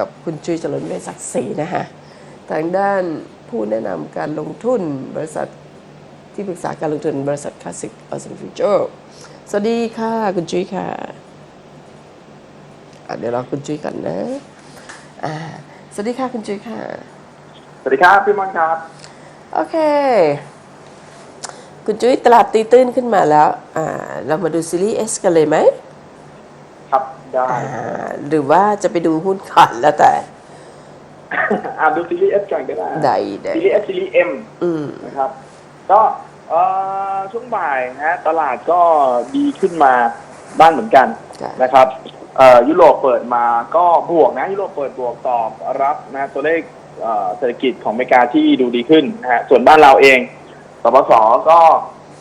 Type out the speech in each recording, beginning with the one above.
กับคุณจุ้ยเจริญเวชศักดิ์ศรีนะคะทางด้านผู้แนะนำการลงทุนบริษัทที่ปรึกษาการลงทุนบริษัทคลาสสิกออสฟิวเจอร์สวัสดีค่ะ คุณจุ้ยค่ะอะเดี๋ยวเราคุณจุ้ยกันนะอ่าสวัสดีค่ะคุณจุ้ยค่ะ สวัสดีครับพี่มอนครับ โอเค คุณจุ้ยตลาดตีตื้นขึ้นมาแล้ว อ่า เรามาดูซีรีส์ S กันเลยไหมครับ ได้อ่าหรือว่าจะไปดูหุ้นก่อนแล้วแต่อ่าดูซีรีส์เอสก่อนก็ได้ได้ได้ซีรีส์เอสซีรีส์เอ็มอืมนะครับ ก็เอ่อช่วงบ่ายนะฮะตลาดก็ดีขึ้นมาบ้างเหมือนกันจ้ะนะครับเอ่อยุโรปเปิดมาก็บวกนะยุโรปเปิดบวกตอบรับนะตัวเลขเอ่อเศรษฐกิจของอเมริกาที่ดูดีขึ้นนะฮะส่วนบ้านเราเองสปสก็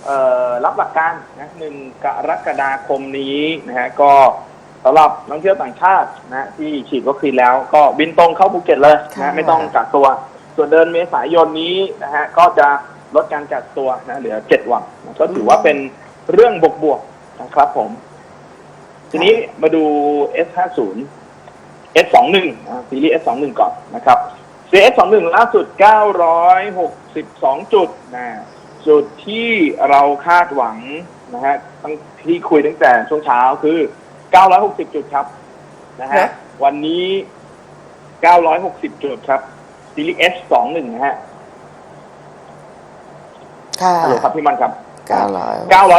เอ่อรับหลักการนะหนึ่งกรกฎาคมนี้นะฮะก็ สำหรับนักท่องเที่ยวต่างชาตินะที่ฉีดวัคซีนแล้วก็บินตรงเข้าภูเก็ตเลยนะค่ะไม่ต้องกักตัว ส่วนเดินเมษายนนี้นะฮะก็จะลดการกักตัวนะเหลือเจ็ดวันนะก็ถือว่าเป็นเรื่องบวกๆนะครับผม ทีนี้มาดู S50 S21 อ่าซีรีส์ S21 ก่อนนะครับซีรีส์ S21 ล่าสุด 962 จุดนะจุดที่เราคาดหวังนะฮะตั้งที่คุยตั้งแต่ช่วงเช้าคือ 960 จุดครับ นะฮะฮะวันนี้ 960 จุดครับซีรีส์ S21 นะฮะค่ะฮัลโหลครับพี่มันครับ เก้าร้อ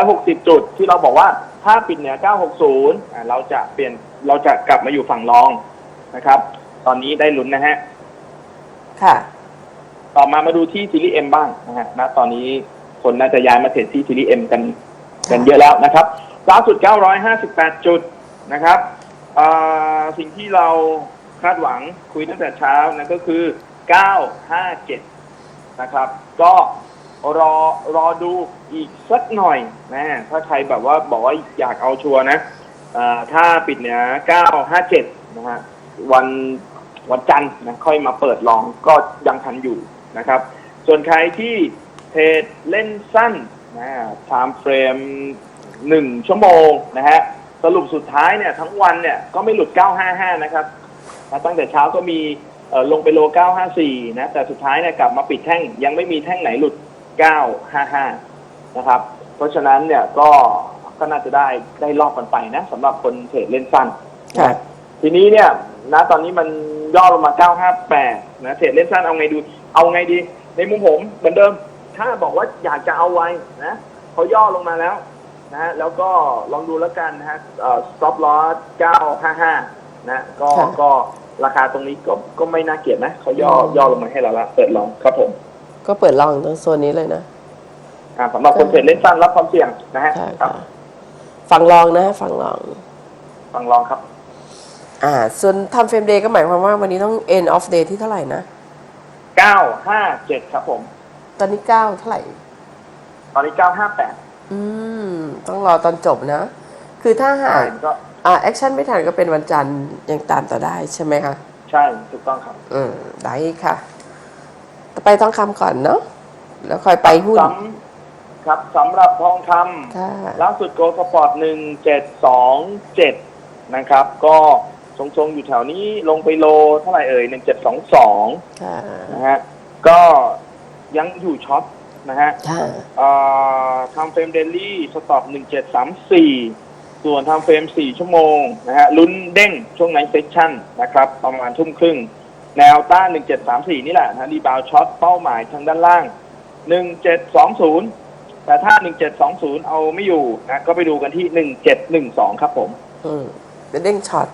ย960 จุดที่เราบอกว่าถ้าปิดเหนือ 960อ่าเราจะเปลี่ยนเราจะกลับมาอยู่ฝั่งรองนะครับ ตอนนี้ได้ลุ้นนะฮะ ค่ะ ต่อมามาดูที่ซีรีส์ M บ้างนะฮะณตอนนี้คนน่าจะย้ายมาเทรดที่ซีรีส์ M กัน กันเยอะแล้วนะครับล่าสุด 958 จุด นะครับสิ่งที่เราคาดหวังคุยตั้งแต่เช้านะก็คือ 957 นะครับ ก็รอรอดูอีกสักหน่อยนะถ้าใครแบบว่าบอกว่าอยากเอาชัวร์นะถ้าปิดเหนือ957 นะฮะวันวันจันทร์นะค่อยมาเปิดลองก็ยังทันอยู่นะครับ ส่วนใครที่เทรดเล่นสั้นนะไทม์เฟรมหนึ่งชั่วโมงนะฮะ สรุปสุดท้ายเนี่ยทั้งวันเนี่ยก็ไม่หลุด 955 นะครับนะตั้งแต่เช้าก็มีเอ่อลงไปโล 954 นะ แต่สุดท้ายเนี่ยกลับมาปิดแท่ง ยังไม่มีแท่งไหนหลุด 955 นะครับ เพราะฉะนั้นเนี่ยก็ก็น่าจะได้ได้รอบกันไปนะสำหรับคนเทรดเล่นสั้นค่ะทีนี้เนี่ยนะตอนนี้มันย่อลงมา 958 นะเทรดเล่นสั้นเอาไงดู เอาไงดี ในมุมผมเหมือนเดิม ถ้าบอกว่าอยากจะเอาไว้นะเขาย่อลงมาแล้ว นะฮะแล้วก็ลองดูแล้วกันนะฮะเอ่อ stop loss 955นะก็ค่ะ ก็ราคาตรงนี้ก็ก็ไม่น่าเกลียดนะเขาย่อย่อลงมาให้เราละเปิดลองครับผมก็เปิดลองตรงโซนนี้เลยนะ อ่าสำหรับคนเทรดเล่นสั้นรับความเสี่ยงนะฮะค่ะครับค่ะฟังลองนะฟังลอง ฟังลองครับ อ่า ส่วนทำเฟรมเดย์ก็หมายความว่าวันนี้ต้อง end of day ที่เท่าไหร่นะ 957 ครับผม ตอนนี้เก้าเท่าไหร่ ตอนนี้ 958 อืม ต้องรอตอนจบนะ คือถ้าหาใช่กก็อ่าแอคชั่นไม่ทันก็เป็นวันจันทร์ยังตามต่อได้ใช่ไหมคะใช่ถูกต้องครับอืมได้ค่ะ ต่อไปต้องคำก่อนเนาะแล้วค่อยไปหุ้น สำครับสำหรับทองคค่ะำล่าสุดโกลสปอร์ตหนึ่งเจ็ดสองเจ็ดนะครับ ก็ทรงๆอยู่แถวนี้ลงไปโลเท่าไหร่เอ่ยหนึ่งเจ็ดสองสอง ค่ะ นะฮะก็ยังอยู่ช็อต นะฮะค่ะทำเฟรมเดลี่สต็อปหนึ่งเจ็ดสามสี่ส่วนทำเฟรมสี่ชั่วโมงนะฮะลุ้นเด้งช่วงไนท์เซสชั่นนะครับ ประมาณทุ่มครึ่ง แนวต้านหนึ่งเจ็ดสามสี่นี่แหละนะรีบาวช็อตเป้าหมายทางด้านล่างหนึ่งเจ็ดสองศูนย์แต่ถ้าหนึ่งเจ็ดสองศูนย์เอาไม่อยู่นะก็ไปดูกันที่หนึ่งเจ็ดหนึ่งสองครับผมอืมเป็นเด้งช็อต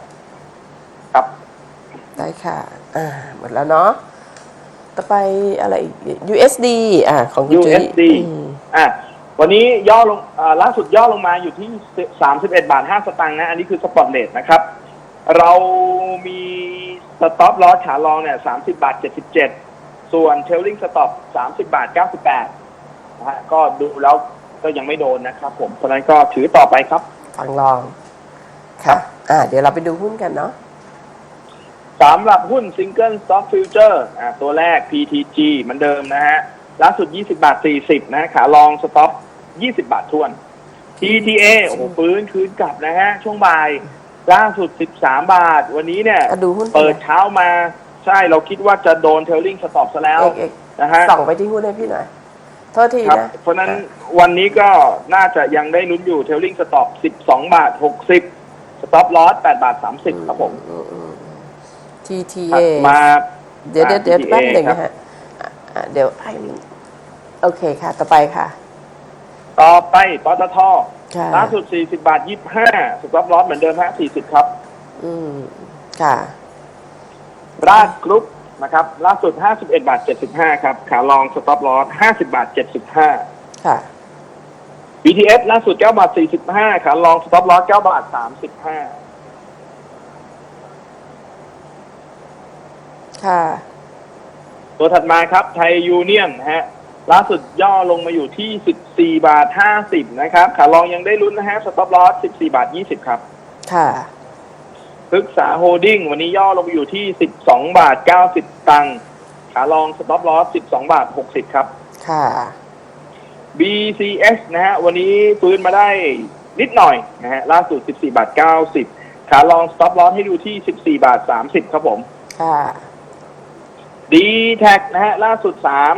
ครับ ได้ค่ะ อ่า หมดแล้วเนาะ ต่อไปอะไรอีก USD อ่าของคุณจุ้ย USD อืมอะวันนี้ย่อลงอ่าล่าสุดย่อลงมาอยู่ที่ 31 บาท 5 สตางค์นะ อันนี้คือสปอตเลทนะครับ เรามีสต็อปลอสขาลองเนี่ย 30 บาท 77 ส่วนเทลลิงสต็อป30 บาท 98นะฮะก็ดูแล้วก็ยังไม่โดนนะครับผมเพราะฉะนั้นก็ถือต่อไปครับ ฟังลอง ค่ะ อ่า เดี๋ยวเราไปดูหุ้นกันเนาะ สำหรับหุ้นซิงเกิลสต็อกฟิวเจอร์อ่าตัวแรก PTG เหมือนเดิมนะฮะล่าสุด 20 บาท 40 นะขาลองสต็อก20 บาททวน TTA โอ้โหฟื้นคืนกลับนะฮะ ช่วงบ่าย ล่าสุด 13 บาท วันนี้เนี่ยอะดูหุ้นเปิดเช้ามา ใช่เราคิดว่าจะโดนเทลลิงสต็อปซะแล้วเอกเอกนะฮะส่องไปที่หุ้นให้พี่หน่อยโทษทีครับ นะ เพราะฉะนั้นวันนี้ก็น่าจะยังได้ลุ้นอยู่เทลลิงสต็อป 12 บาท 60 สต็อปลอส8บาท 30 ครับผม อืมอืม TTA ถัดมา เดี๋ยวเดี๋ยวเดี๋ยว TTA แป๊บหนึ่งครับนะฮะอะอะเดี๋ยวให้โอเคค่ะ ต่อไปค่ะ ต่อไปปตทค่ะ ล่าสุด 40 บาท 25สต็อปลอสเหมือนเดิมฮะ40 ครับ อืม ค่ะ ราชกรุ๊ปนะครับ ล่าสุด 51 บาท 75 ครับ ขาลองสต็อปลอส50 บาท 75 ค่ะ BTS ล่าสุด 9 บาท 45 ขาลองสต็อปลอส9บาท 35 ค่ะ ตัวถัดมาครับไทยยูเนียนนะฮะล่าสุดย่อลงมาอยู่ที่ 14 บาท 50 นะครับขาลองยังได้ลุ้นนะฮะสต็อปลอส14 บาท 20 ครับ ค่ะพฤกษาโฮดดิ้งวันนี้ย่อลงมาอยู่ที่ 12 บาท 90 ตังค์ขาลองสต็อปลอส12 บาท 60 ครับ ค่ะ BCS นะฮะวันนี้ฟื้นมาได้นิดหน่อยนะฮะล่าสุด 14 บาท 90 ขาลองสต็อปลอสให้ดูที่ 14 บาท 30 ครับผม ค่ะ d t แทนะฮะล่าสุด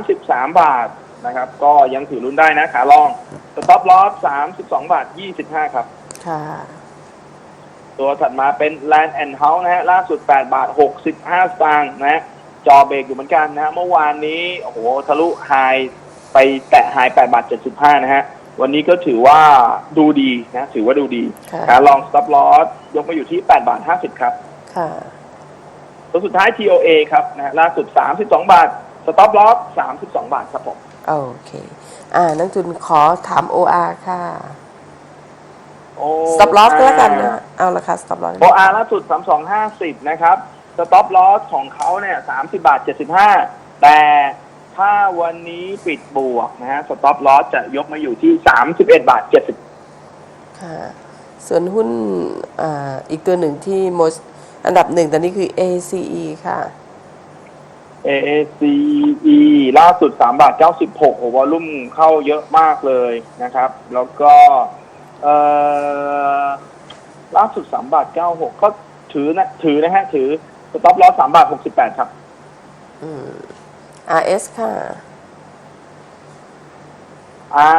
33 บาทนะครับ ก็ยังถือลุ้นได้นะขาลองสต็อปลอส32 บาท 25 ครับ ค่ะ ตัวถัดมาเป็น Land and House นะฮะล่าสุด 8 บาท 65 สตางค์นะฮะจอเบรกอยู่เหมือนกันนะฮะเมื่อวานนี้โอ้โหทะลุไฮไปแตะไฮ8บาท 75 นะฮะ วันนี้ก็ถือว่าดูดีนะ ถือว่าดูดีค่ะ ขาลอง stop loss ยกมาอยู่ที่ 8 บาท 50 ครับ ค่ะ ตัวสุดท้าย TOA ครับนะฮะล่าสุด 32 บาท stop loss 32 บาทครับผม โอเค อ่า นักทุนขอถาม OR ค่ะโอ้ stop loss ก็แล้วกันนะ เอาราคา stop loss โออาร์ล่าสุด 3250 นะครับ stop loss ของเขาเนี่ย30 บาท 75 แต่ถ้าวันนี้ปิดบวกนะฮะ stop loss จะยกมาอยู่ที่ 31 บาท 70 ค่ะ ส่วนหุ้นอ่าอีกตัวหนึ่งที่ most อันดับหนึ่งตอนนี้คือ ACE ค่ะ AACE ล่าสุด3บาท96โอ้วอลุ่มเข้าเยอะมากเลยนะครับ แล้วก็เอ่อล่าสุด3บาท96ก็ถือนะถือนะฮะถือ stop loss 3บาท68 ครับ อืม RS ค่ะ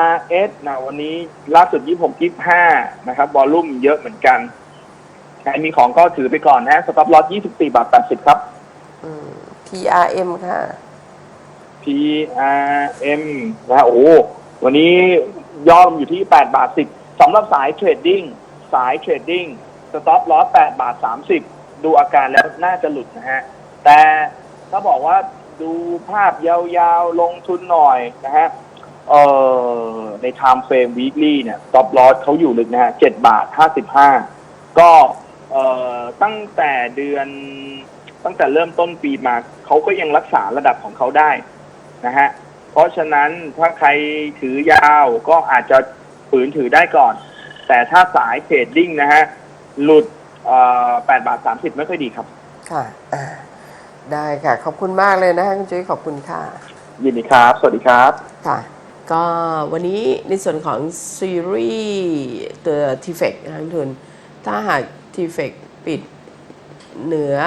RS นะวันนี้ล่าสุด 26 25 นะครับวอลลุ่มเยอะเหมือนกันใครมีของก็ถือไปก่อนนะ stop loss 24บาท80ครับ อืม PRM ค่ะ PRM นะฮะโอ้โหวันนี้ย่อลงอยู่ที่8บาท10สำหรับสายเทรดดิ้งสายเทรดดิ้ง stop loss 8บาท30ดูอาการแล้วน่าจะหลุดนะฮะ แต่ถ้าบอกว่าดูภาพยาวๆ ลงทุนหน่อยนะฮะเอ่อใน time frame weekly เนี่ย stop loss เขาอยู่ลึกนะฮะ7บาท55ก็ เอ่อตั้งแต่เดือนตั้งแต่เริ่มต้นปีมาเขาก็ยังรักษาระดับของเขาได้นะฮะเพราะฉะนั้นถ้าใครถือยาวก็อาจจะฝืนถือได้ก่อน แต่ถ้าสายเทรดดิ้งนะฮะหลุดเอ่อ8บาท30ไม่ค่อยดีครับ ค่ะอ่าได้ค่ะ ขอบคุณมากเลยนะคะคุณจุ้ยขอบคุณค่ะ ยินดีครับ สวัสดีครับ ค่ะ ก็วันนี้ในส่วนของซีรีส์ตัว t f e c นักทุนถ้าหาก t f e c ปิดเหนือ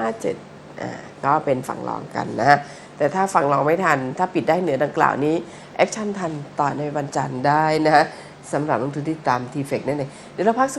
957อ่าก็เป็นฝั่งรองกันนะแต่ถ้าฝั่งรองไม่ทัน ถ้าปิดได้เหนือดังกล่าวนี้แอคชั่นทันต่อในวันจันทร์ได้นะสำหรับลงทุนที่ตาม t f e c นั่นเองเดี๋ยวเราพักสัก